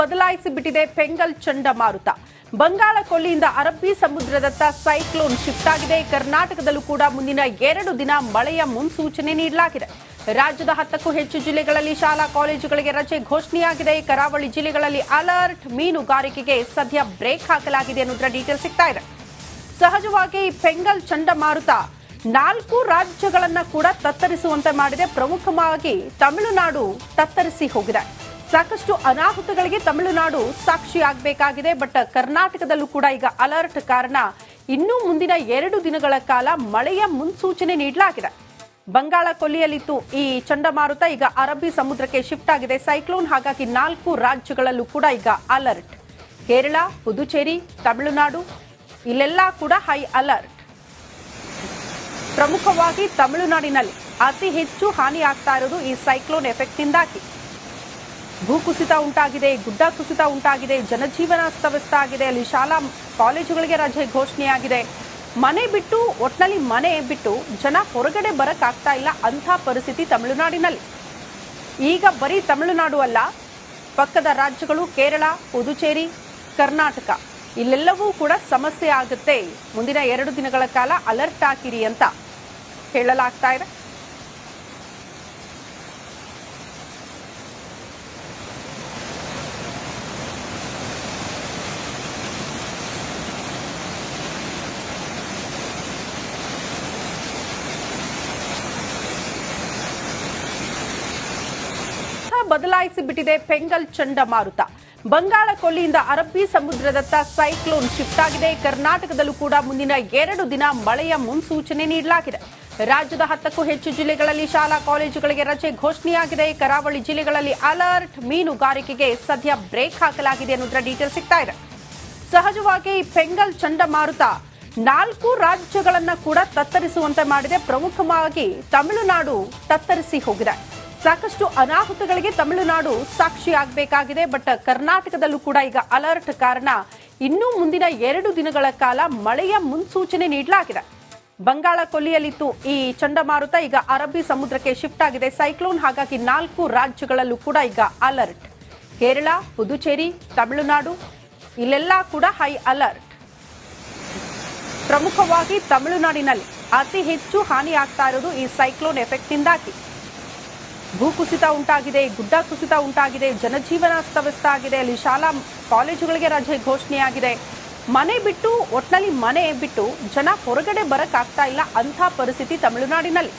ಬದಲಾಯಿಸಿ ಬಿಟ್ಟಿದೆ ಪೆಂಗಲ್ ಚಂಡಮಾರುತ ಬಂಗಾಳ ಕೊಲ್ಲಿಯಿಂದ ಅರಬ್ಬಿ ಸಮುದ್ರದತ್ತ ಸೈಕ್ಲೋನ್ ಶಿಫ್ಟ್ ಆಗಿದೆ. ಕರ್ನಾಟಕದಲ್ಲೂ ಕೂಡ ಮುಂದಿನ ಎರಡು ದಿನ ಮಳೆಯ ಮುನ್ಸೂಚನೆ ನೀಡಲಾಗಿದೆ. ರಾಜ್ಯದ ಹತ್ತಕ್ಕೂ ಹೆಚ್ಚು ಜಿಲ್ಲೆಗಳಲ್ಲಿ ಶಾಲಾ ಕಾಲೇಜುಗಳಿಗೆ ರಜೆ ಘೋಷಣೆಯಾಗಿದೆ. ಕರಾವಳಿ ಜಿಲ್ಲೆಗಳಲ್ಲಿ ಅಲರ್ಟ್ ಮೀನುಗಾರಿಕೆಗೆ ಸದ್ಯ ಬ್ರೇಕ್ ಹಾಕಲಾಗಿದೆ ಅನ್ನೋದರ ಡೀಟೇಲ್ ಸಿಗ್ತಾ ಇದೆ. ಸಹಜವಾಗಿ ಪೆಂಗಲ್ ಚಂಡಮಾರುತ ನಾಲ್ಕು ರಾಜ್ಯಗಳನ್ನ ಕೂಡ ತತ್ತರಿಸುವಂತೆ ಮಾಡಿದೆ. ಪ್ರಮುಖವಾಗಿ ತಮಿಳುನಾಡು ತತ್ತರಿಸಿ ಹೋಗಿದೆ. ಸಾಕಷ್ಟು ಅನಾಹುತಗಳಿಗೆ ತಮಿಳುನಾಡು ಸಾಕ್ಷಿಯಾಗಬೇಕಾಗಿದೆ, ಬಟ್ ಕರ್ನಾಟಕದಲ್ಲೂ ಕೂಡ ಈಗ ಅಲರ್ಟ್ ಕಾರಣ. ಇನ್ನೂ ಮುಂದಿನ ಎರಡು ದಿನಗಳ ಕಾಲ ಮಳೆಯ ಮುನ್ಸೂಚನೆ ನೀಡಲಾಗಿದೆ. ಬಂಗಾಳ ಕೊಲ್ಲಿಯಲ್ಲಿತ್ತು ಈ ಚಂಡಮಾರುತ. ಈಗ ಅರಬ್ಬಿ ಸಮುದ್ರಕ್ಕೆ ಶಿಫ್ಟ್ ಆಗಿದೆ. ಸೈಕ್ಲೋನ್, ಹಾಗಾಗಿ ನಾಲ್ಕು ರಾಜ್ಯಗಳಲ್ಲೂ ಕೂಡ ಈಗ ಅಲರ್ಟ್. ಕೇರಳ, ಪುದುಚೇರಿ, ತಮಿಳುನಾಡು, ಇಲ್ಲೆಲ್ಲ ಕೂಡ ಹೈ ಅಲರ್ಟ್. ಪ್ರಮುಖವಾಗಿ ತಮಿಳುನಾಡಿನಲ್ಲಿ ಅತಿ ಹೆಚ್ಚು ಹಾನಿಯಾಗ್ತಾ ಇರೋದು ಈ ಸೈಕ್ಲೋನ್ ಎಫೆಕ್ಟ್ನಿಂದಾಗಿ ಭೂಕುಸಿತ ಉಂಟಾಗಿದೆ, ಗುಡ್ಡ ಕುಸಿತ ಉಂಟಾಗಿದೆ, ಜನಜೀವನ ಅಸ್ತವ್ಯಸ್ತ ಆಗಿದೆ ಅಲ್ಲಿ ಶಾಲಾ ಕಾಲೇಜುಗಳಿಗೆ ರಜೆ ಘೋಷಣೆಯಾಗಿದೆ. ಮನೆ ಬಿಟ್ಟು, ಒಟ್ನಲ್ಲಿ ಮನೆ ಬಿಟ್ಟು ಜನ ಹೊರಗಡೆ ಬರಕ್ಕಾಗ್ತಾ ಇಲ್ಲ ಅಂಥ ಪರಿಸ್ಥಿತಿ ತಮಿಳುನಾಡಿನಲ್ಲಿ. ಈಗ ಬರೀ ತಮಿಳುನಾಡು ಅಲ್ಲ, ಪಕ್ಕದ ರಾಜ್ಯಗಳು ಕೇರಳ, ಪುದುಚೇರಿ, ಕರ್ನಾಟಕ. ಇಲ್ಲೆಲ್ಲವೂ ಕೂಡ ಸಮಸ್ಯೆ ಆಗುತ್ತೆ. ಮುಂದಿನ ಎರಡು ದಿನಗಳ ಕಾಲ ಅಲರ್ಟ್ ಹಾಕಿರಿ ಅಂತ ಹೇಳಲಾಗ್ತಾ ಇದೆ. ಬದಲಾಯಿಸಿ ಬಿಟ್ಟಿದೆ ಪೆಂಗಲ್ ಚಂಡಮಾರುತ ಬಂಗಾಳ ಕೊಲ್ಲಿಯಿಂದ ಅರಬ್ಬಿ ಸಮುದ್ರದತ್ತ ಸೈಕ್ಲೋನ್ ಶಿಫ್ಟ್ ಆಗಿದೆ. ಕರ್ನಾಟಕದಲ್ಲೂ ಕೂಡ ಮುಂದಿನ ಎರಡು ದಿನ ಮಳೆಯ ಮುನ್ಸೂಚನೆ ನೀಡಲಾಗಿದೆ. ರಾಜ್ಯದ ಹತ್ತಕ್ಕೂ ಹೆಚ್ಚು ಜಿಲ್ಲೆಗಳಲ್ಲಿ ಶಾಲಾ ಕಾಲೇಜುಗಳಿಗೆ ರಜೆ ಘೋಷಣೆಯಾಗಿದೆ. ಕರಾವಳಿ ಜಿಲ್ಲೆಗಳಲ್ಲಿ ಅಲರ್ಟ್ ಮೀನುಗಾರಿಕೆಗೆ ಸದ್ಯ ಬ್ರೇಕ್ ಹಾಕಲಾಗಿದೆ ಅನ್ನೋದರ ಡೀಟೇಲ್ ಸಿಗ್ತಾ ಇದೆ. ಸಹಜವಾಗಿ ಪೆಂಗಲ್ ಚಂಡಮಾರುತ ನಾಲ್ಕು ರಾಜ್ಯಗಳನ್ನು ಕೂಡ ತತ್ತರಿಸುವಂತೆ ಮಾಡಿದೆ. ಪ್ರಮುಖವಾಗಿ ತಮಿಳುನಾಡು ತತ್ತರಿಸಿ ಹೋಗಿದೆ. ಸಾಕಷ್ಟು ಅನಾಹುತಗಳಿಗೆ ತಮಿಳುನಾಡು ಸಾಕ್ಷಿಯಾಗಬೇಕಾಗಿದೆ, ಬಟ್ ಕರ್ನಾಟಕದಲ್ಲೂ ಕೂಡ ಈಗ ಅಲರ್ಟ್ ಕಾರಣ. ಇನ್ನೂ ಮುಂದಿನ ಎರಡು ದಿನಗಳ ಕಾಲ ಮಳೆಯ ಮುನ್ಸೂಚನೆ ನೀಡಲಾಗಿದೆ. ಬಂಗಾಳ ಕೊಲ್ಲಿಯಲ್ಲಿತ್ತು ಈ ಚಂಡಮಾರುತ, ಈಗ ಅರಬ್ಬಿ ಸಮುದ್ರಕ್ಕೆ ಶಿಫ್ಟ್ ಆಗಿದೆ. ಸೈಕ್ಲೋನ್, ಹಾಗಾಗಿ ನಾಲ್ಕು ರಾಜ್ಯಗಳಲ್ಲೂ ಕೂಡ ಈಗ ಅಲರ್ಟ್. ಕೇರಳ, ಪುದುಚೇರಿ, ತಮಿಳುನಾಡು, ಇಲ್ಲೆಲ್ಲ ಕೂಡ ಹೈ ಅಲರ್ಟ್. ಪ್ರಮುಖವಾಗಿ ತಮಿಳುನಾಡಿನಲ್ಲಿ ಅತಿ ಹೆಚ್ಚು ಹಾನಿಯಾಗ್ತಾ ಇರೋದು ಈ ಸೈಕ್ಲೋನ್ ಎಫೆಕ್ಟ್ನಿಂದಾಗಿ ಭೂಕುಸಿತ ಉಂಟಾಗಿದೆ, ಗುಡ್ಡ ಕುಸಿತ ಉಂಟಾಗಿದೆ ಜನಜೀವನ ಅಸ್ತವ್ಯಸ್ತ ಆಗಿದೆ ಅಲ್ಲಿ ಶಾಲಾ ಕಾಲೇಜುಗಳಿಗೆ ರಜೆ ಘೋಷಣೆಯಾಗಿದೆ. ಮನೆ ಬಿಟ್ಟು, ಒಟ್ನಲ್ಲಿ ಮನೆ ಬಿಟ್ಟು ಜನ ಹೊರಗಡೆ ಬರಕ್ಕಾಗ್ತಾ ಇಲ್ಲ ಅಂಥ ಪರಿಸ್ಥಿತಿ ತಮಿಳುನಾಡಿನಲ್ಲಿ.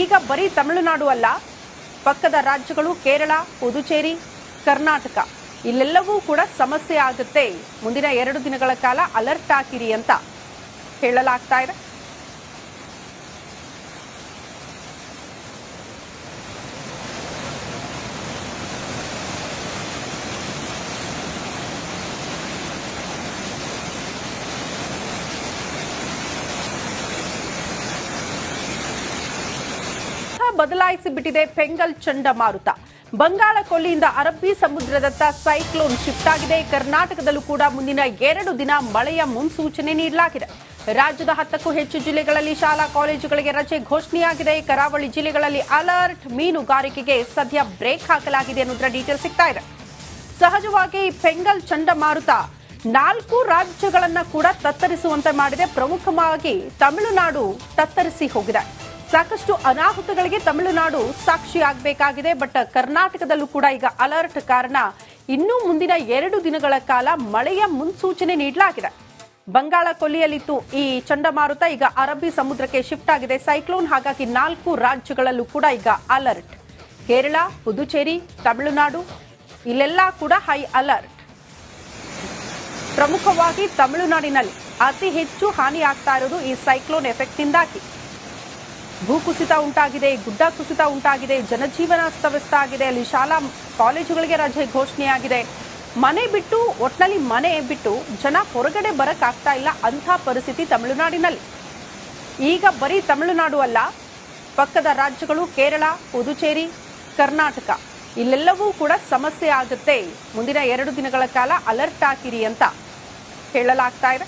ಈಗ ಬರೀ ತಮಿಳುನಾಡು ಅಲ್ಲ, ಪಕ್ಕದ ರಾಜ್ಯಗಳು ಕೇರಳ, ಪುದುಚೇರಿ, ಕರ್ನಾಟಕ. ಇಲ್ಲೆಲ್ಲವೂ ಕೂಡ ಸಮಸ್ಯೆ ಆಗುತ್ತೆ. ಮುಂದಿನ ಎರಡು ದಿನಗಳ ಕಾಲ ಅಲರ್ಟ್ ಹಾಕಿರಿ ಅಂತ ಹೇಳಲಾಗ್ತಾ ಇದೆ. ಬದಲಾಯಿಸಿ ಬಿಟ್ಟಿದೆ ಪೆಂಗಲ್ ಚಂಡಮಾರುತ ಬಂಗಾಳ ಕೊಲ್ಲಿಯಿಂದ ಅರಬ್ಬಿ ಸಮುದ್ರದತ್ತ ಸೈಕ್ಲೋನ್ ಶಿಫ್ಟ್ ಆಗಿದೆ. ಕರ್ನಾಟಕದಲ್ಲೂ ಕೂಡ ಮುಂದಿನ ಎರಡು ದಿನ ಮಳೆಯ ಮುನ್ಸೂಚನೆ ನೀಡಲಾಗಿದೆ. ರಾಜ್ಯದ ಹತ್ತಕ್ಕೂ ಹೆಚ್ಚು ಜಿಲ್ಲೆಗಳಲ್ಲಿ ಶಾಲಾ ಕಾಲೇಜುಗಳಿಗೆ ರಜೆ ಘೋಷಣೆಯಾಗಿದೆ. ಕರಾವಳಿ ಜಿಲ್ಲೆಗಳಲ್ಲಿ ಅಲರ್ಟ್ ಮೀನುಗಾರಿಕೆಗೆ ಸದ್ಯ ಬ್ರೇಕ್ ಹಾಕಲಾಗಿದೆ ಅನ್ನೋದರ ಡೀಟೇಲ್ ಸಿಗ್ತಾ ಇದೆ. ಸಹಜವಾಗಿ ಪೆಂಗಲ್ ಚಂಡಮಾರುತ ನಾಲ್ಕು ರಾಜ್ಯಗಳನ್ನ ಕೂಡ ತತ್ತರಿಸುವಂತೆ ಮಾಡಿದೆ. ಪ್ರಮುಖವಾಗಿ ತಮಿಳುನಾಡು ತತ್ತರಿಸಿ ಹೋಗಿದೆ. ಸಾಕಷ್ಟು ಅನಾಹುತಗಳಿಗೆ ತಮಿಳುನಾಡು ಸಾಕ್ಷಿಯಾಗಬೇಕಾಗಿದೆ, ಬಟ್ ಕರ್ನಾಟಕದಲ್ಲೂ ಕೂಡ ಈಗ ಅಲರ್ಟ್ ಕಾರಣ. ಇನ್ನೂ ಮುಂದಿನ ಎರಡು ದಿನಗಳ ಕಾಲ ಮಳೆಯ ಮುನ್ಸೂಚನೆ ನೀಡಲಾಗಿದೆ. ಬಂಗಾಳ ಕೊಲ್ಲಿಯಲ್ಲಿತ್ತು ಈ ಚಂಡಮಾರುತ, ಈಗ ಅರಬ್ಬಿ ಸಮುದ್ರಕ್ಕೆ ಶಿಫ್ಟ್ ಆಗಿದೆ. ಸೈಕ್ಲೋನ್, ಹಾಗಾಗಿ ನಾಲ್ಕು ರಾಜ್ಯಗಳಲ್ಲೂ ಕೂಡ ಈಗ ಅಲರ್ಟ್. ಕೇರಳ, ಪುದುಚೇರಿ, ತಮಿಳುನಾಡು, ಇಲ್ಲೆಲ್ಲ ಕೂಡ ಹೈ ಅಲರ್ಟ್. ಪ್ರಮುಖವಾಗಿ ತಮಿಳುನಾಡಿನಲ್ಲಿ ಅತಿ ಹೆಚ್ಚು ಹಾನಿಯಾಗ್ತಾ ಇರೋದು ಈ ಸೈಕ್ಲೋನ್ ಎಫೆಕ್ಟ್ನಿಂದಾಗಿ. ಭೂಕುಸಿತ ಉಂಟಾಗಿದೆ, ಗುಡ್ಡ ಕುಸಿತ ಉಂಟಾಗಿದೆ, ಜನಜೀವನ ಅಸ್ತವ್ಯಸ್ತ ಆಗಿದೆ ಅಲ್ಲಿ ಶಾಲಾ ಕಾಲೇಜುಗಳಿಗೆ ರಜೆ ಘೋಷಣೆಯಾಗಿದೆ. ಮನೆ ಬಿಟ್ಟು, ಒಟ್ನಲ್ಲಿ ಮನೆ ಬಿಟ್ಟು ಜನ ಹೊರಗಡೆ ಬರಕ್ಕಾಗ್ತಾ ಇಲ್ಲ ಅಂಥ ಪರಿಸ್ಥಿತಿ ತಮಿಳುನಾಡಿನಲ್ಲಿ. ಈಗ ಬರೀ ತಮಿಳುನಾಡು ಅಲ್ಲ, ಪಕ್ಕದ ರಾಜ್ಯಗಳು ಕೇರಳ, ಪುದುಚೇರಿ, ಕರ್ನಾಟಕ. ಇಲ್ಲೆಲ್ಲವೂ ಕೂಡ ಸಮಸ್ಯೆ ಆಗುತ್ತೆ. ಮುಂದಿನ ಎರಡು ದಿನಗಳ ಕಾಲ ಅಲರ್ಟ್ ಹಾಕಿರಿ ಅಂತ ಹೇಳಲಾಗ್ತಾ ಇದೆ.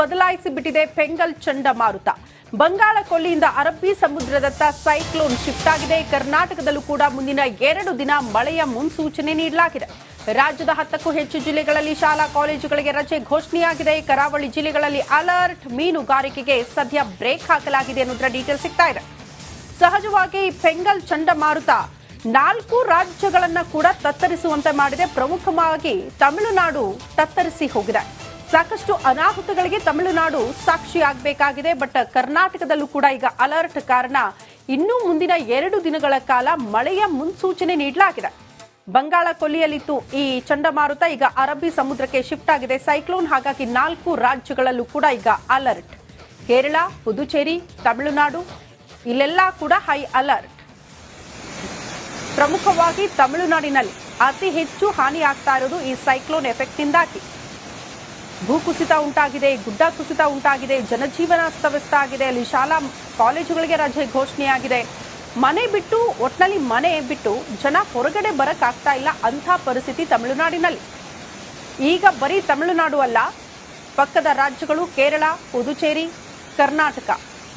ಬದಲಾಯಿಸಿ ಬಿಟ್ಟಿದೆ ಪೆಂಗಲ್ ಚಂಡಮಾರುತ ಬಂಗಾಳ ಕೊಲ್ಲಿಯಿಂದ ಅರಬ್ಬಿ ಸಮುದ್ರದತ್ತ ಸೈಕ್ಲೋನ್ ಶಿಫ್ಟ್ ಆಗಿದೆ. ಕರ್ನಾಟಕದಲ್ಲೂ ಕೂಡ ಮುಂದಿನ ಎರಡು ದಿನ ಮಳೆಯ ಮುನ್ಸೂಚನೆ ನೀಡಲಾಗಿದೆ. ರಾಜ್ಯದ ಹತ್ತಕ್ಕೂ ಹೆಚ್ಚು ಜಿಲ್ಲೆಗಳಲ್ಲಿ ಶಾಲಾ ಕಾಲೇಜುಗಳಿಗೆ ರಜೆ ಘೋಷಣೆಯಾಗಿದೆ. ಕರಾವಳಿ ಜಿಲ್ಲೆಗಳಲ್ಲಿ ಅಲರ್ಟ್ ಮೀನುಗಾರಿಕೆಗೆ ಸದ್ಯ ಬ್ರೇಕ್ ಹಾಕಲಾಗಿದೆ ಅನ್ನೋದ್ರ ಡೀಟೇಲ್ ಸಿಗ್ತಾ ಇದೆ. ಸಹಜವಾಗಿ ಪೆಂಗಲ್ ಚಂಡಮಾರುತ ನಾಲ್ಕು ರಾಜ್ಯಗಳನ್ನ ಕೂಡ ತತ್ತರಿಸುವಂತೆ ಮಾಡಿದೆ. ಪ್ರಮುಖವಾಗಿ ತಮಿಳುನಾಡು ತತ್ತರಿಸಿ ಹೋಗಿದೆ. ಸಾಕಷ್ಟು ಅನಾಹುತಗಳಿಗೆ ತಮಿಳುನಾಡು ಸಾಕ್ಷಿಯಾಗಬೇಕಾಗಿದೆ, ಬಟ್ ಕರ್ನಾಟಕದಲ್ಲೂ ಕೂಡ ಈಗ ಅಲರ್ಟ್ ಕಾರಣ ಇನ್ನೂ ಮುಂದಿನ ಎರಡು ದಿನಗಳ ಕಾಲ ಮಳೆಯ ಮುನ್ಸೂಚನೆ ನೀಡಲಾಗಿದೆ. ಬಂಗಾಳ ಕೊಲ್ಲಿಯಲ್ಲಿತ್ತು ಈ ಚಂಡಮಾರುತ, ಈಗ ಅರಬ್ಬಿ ಸಮುದ್ರಕ್ಕೆ ಶಿಫ್ಟ್ ಆಗಿದೆ. ಸೈಕ್ಲೋನ್, ಹಾಗಾಗಿ ನಾಲ್ಕು ರಾಜ್ಯಗಳಲ್ಲೂ ಕೂಡ ಈಗ ಅಲರ್ಟ್. ಕೇರಳ, ಪುದುಚೇರಿ, ತಮಿಳುನಾಡು, ಇಲ್ಲೆಲ್ಲ ಕೂಡ ಹೈ ಅಲರ್ಟ್. ಪ್ರಮುಖವಾಗಿ ತಮಿಳುನಾಡಿನಲ್ಲಿ ಅತಿ ಹೆಚ್ಚು ಹಾನಿಯಾಗ್ತಾ ಇರೋದು ಈ ಸೈಕ್ಲೋನ್ ಎಫೆಕ್ಟ್ನಿಂದಾಗಿ ಭೂಕುಸಿತ ಉಂಟಾಗಿದೆ, ಗುಡ್ಡ ಕುಸಿತ ಉಂಟಾಗಿದೆ, ಜನಜೀವನ ಅಸ್ತವ್ಯಸ್ತ ಆಗಿದೆ ಅಲ್ಲಿ ಶಾಲಾ ಕಾಲೇಜುಗಳಿಗೆ ರಜೆ ಘೋಷಣೆಯಾಗಿದೆ. ಮನೆ ಬಿಟ್ಟು, ಒಟ್ನಲ್ಲಿ ಮನೆ ಬಿಟ್ಟು ಜನ ಹೊರಗಡೆ ಬರಕ್ಕಾಗ್ತಾ ಇಲ್ಲ ಅಂಥ ಪರಿಸ್ಥಿತಿ ತಮಿಳುನಾಡಿನಲ್ಲಿ. ಈಗ ಬರೀ ತಮಿಳುನಾಡು ಅಲ್ಲ, ಪಕ್ಕದ ರಾಜ್ಯಗಳು ಕೇರಳ, ಪುದುಚೇರಿ, ಕರ್ನಾಟಕ.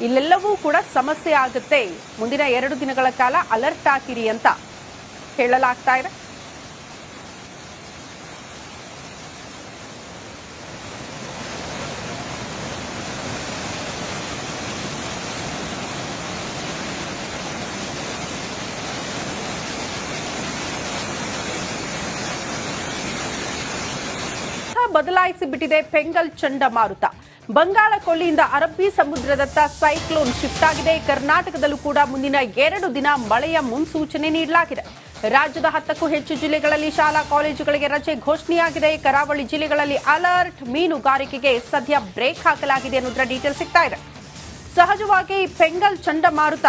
ಇಲ್ಲೆಲ್ಲವೂ ಕೂಡ ಸಮಸ್ಯೆ ಆಗುತ್ತೆ. ಮುಂದಿನ ಎರಡು ದಿನಗಳ ಕಾಲ ಅಲರ್ಟ್ ಹಾಕಿರಿ ಅಂತ ಹೇಳಲಾಗ್ತಾ ಇದೆ. ಬದಲಾಯಿಸಿ ಬಿಟ್ಟಿದೆ ಪೆಂಗಲ್ ಚಂಡಮಾರುತ ಬಂಗಾಳ ಕೊಲ್ಲಿಯಿಂದ ಅರಬ್ಬಿ ಸಮುದ್ರದತ್ತ ಸೈಕ್ಲೋನ್ ಶಿಫ್ಟ್ ಆಗಿದೆ. ಕರ್ನಾಟಕದಲ್ಲೂ ಕೂಡ ಮುಂದಿನ ಎರಡು ದಿನ ಮಳೆಯ ಮುನ್ಸೂಚನೆ ನೀಡಲಾಗಿದೆ. ರಾಜ್ಯದ ಹತ್ತಕ್ಕೂ ಹೆಚ್ಚು ಜಿಲ್ಲೆಗಳಲ್ಲಿ ಶಾಲಾ ಕಾಲೇಜುಗಳಿಗೆ ರಜೆ ಘೋಷಣೆಯಾಗಿದೆ. ಕರಾವಳಿ ಜಿಲ್ಲೆಗಳಲ್ಲಿ ಅಲರ್ಟ್ ಮೀನುಗಾರಿಕೆಗೆ ಸದ್ಯ ಬ್ರೇಕ್ ಹಾಕಲಾಗಿದೆ ಅನ್ನೋದ್ರ ಡೀಟೇಲ್ ಸಿಗ್ತಾ ಇದೆ. ಸಹಜವಾಗಿ ಪೆಂಗಲ್ ಚಂಡಮಾರುತ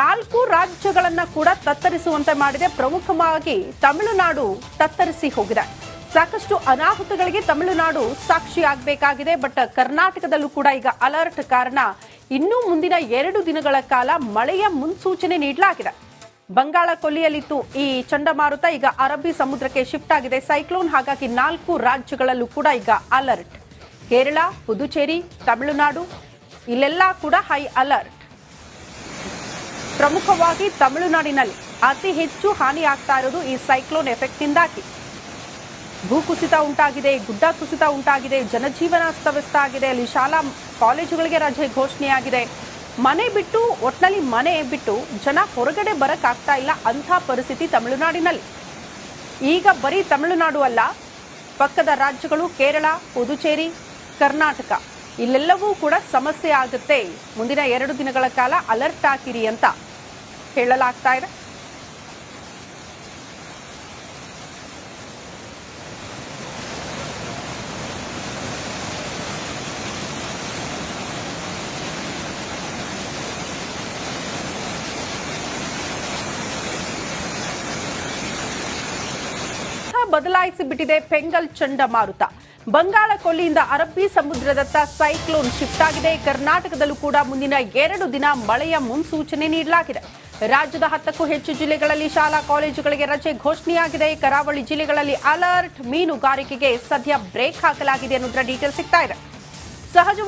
ನಾಲ್ಕು ರಾಜ್ಯಗಳನ್ನ ಕೂಡ ತತ್ತರಿಸುವಂತೆ ಮಾಡಿದೆ. ಪ್ರಮುಖವಾಗಿ ತಮಿಳುನಾಡು ತತ್ತರಿಸಿ ಹೋಗಿದೆ. ಸಾಕಷ್ಟು ಅನಾಹುತಗಳಿಗೆ ತಮಿಳುನಾಡು ಸಾಕ್ಷಿಯಾಗಬೇಕಾಗಿದೆ, ಬಟ್ ಕರ್ನಾಟಕದಲ್ಲೂ ಕೂಡ ಈಗ ಅಲರ್ಟ್ ಕಾರಣ. ಇನ್ನೂ ಮುಂದಿನ ಎರಡು ದಿನಗಳ ಕಾಲ ಮಳೆಯ ಮುನ್ಸೂಚನೆ ನೀಡಲಾಗಿದೆ. ಬಂಗಾಳ ಕೊಲ್ಲಿಯಲ್ಲಿತ್ತು ಈ ಚಂಡಮಾರುತ. ಈಗ ಅರಬ್ಬಿ ಸಮುದ್ರಕ್ಕೆ ಶಿಫ್ಟ್ ಆಗಿದೆ. ಸೈಕ್ಲೋನ್, ಹಾಗಾಗಿ ನಾಲ್ಕು ರಾಜ್ಯಗಳಲ್ಲೂ ಕೂಡ ಈಗ ಅಲರ್ಟ್. ಕೇರಳ, ಪುದುಚೇರಿ, ತಮಿಳುನಾಡು, ಇಲ್ಲೆಲ್ಲ ಕೂಡ ಹೈ ಅಲರ್ಟ್. ಪ್ರಮುಖವಾಗಿ ತಮಿಳುನಾಡಿನಲ್ಲಿ ಅತಿ ಹೆಚ್ಚು ಹಾನಿಯಾಗ್ತಾ ಇರೋದು ಈ ಸೈಕ್ಲೋನ್ ಎಫೆಕ್ಟ್ನಿಂದಾಗಿ ಭೂಕುಸಿತ ಉಂಟಾಗಿದೆ ಗುಡ್ಡ ಕುಸಿತ ಉಂಟಾಗಿದೆ, ಜನಜೀವನ ಅಸ್ತವ್ಯಸ್ತ ಆಗಿದೆ. ಅಲ್ಲಿ ಶಾಲಾ ಕಾಲೇಜುಗಳಿಗೆ ರಜೆ ಘೋಷಣೆಯಾಗಿದೆ. ಮನೆ ಬಿಟ್ಟು, ಒಟ್ನಲ್ಲಿ ಮನೆ ಬಿಟ್ಟು ಜನ ಹೊರಗಡೆ ಬರಕ್ಕಾಗ್ತಾ ಇಲ್ಲ ಅಂಥ ಪರಿಸ್ಥಿತಿ ತಮಿಳುನಾಡಿನಲ್ಲಿ. ಈಗ ಬರೀ ತಮಿಳುನಾಡು ಅಲ್ಲ, ಪಕ್ಕದ ರಾಜ್ಯಗಳು ಕೇರಳ, ಪುದುಚೇರಿ, ಕರ್ನಾಟಕ. ಇಲ್ಲೆಲ್ಲವೂ ಕೂಡ ಸಮಸ್ಯೆ ಆಗುತ್ತೆ. ಮುಂದಿನ ಎರಡು ದಿನಗಳ ಕಾಲ ಅಲರ್ಟ್ ಹಾಕಿರಿ ಅಂತ ಹೇಳಲಾಗ್ತಾ ಇದೆ. ಬದಲಾಯಿಸಿ ಬಿಟ್ಟಿದೆ ಪೆಂಗಲ್ ಚಂಡಮಾರುತ ಬಂಗಾಳ ಕೊಲ್ಲಿಯಿಂದ ಅರಬ್ಬಿ ಸಮುದ್ರದತ್ತ ಸೈಕ್ಲೋನ್ ಶಿಫ್ಟ್ ಆಗಿದೆ. ಕರ್ನಾಟಕದಲ್ಲೂ ಕೂಡ ಮುಂದಿನ ಎರಡು ದಿನ ಮಳೆಯ ಮುನ್ಸೂಚನೆ ನೀಡಲಾಗಿದೆ. ರಾಜ್ಯದ ಹತ್ತಕ್ಕೂ ಹೆಚ್ಚು ಜಿಲ್ಲೆಗಳಲ್ಲಿ ಶಾಲಾ ಕಾಲೇಜುಗಳಿಗೆ ರಜೆ ಘೋಷಣೆಯಾಗಿದೆ. ಕರಾವಳಿ ಜಿಲ್ಲೆಗಳಲ್ಲಿ ಅಲರ್ಟ್ ಮೀನುಗಾರಿಕೆಗೆ ಸದ್ಯ ಬ್ರೇಕ್ ಹಾಕಲಾಗಿದೆ ಅನ್ನೋದರ ಡೀಟೇಲ್ ಸಿಗ್ತಾ ಇದೆ. ಸಹಜ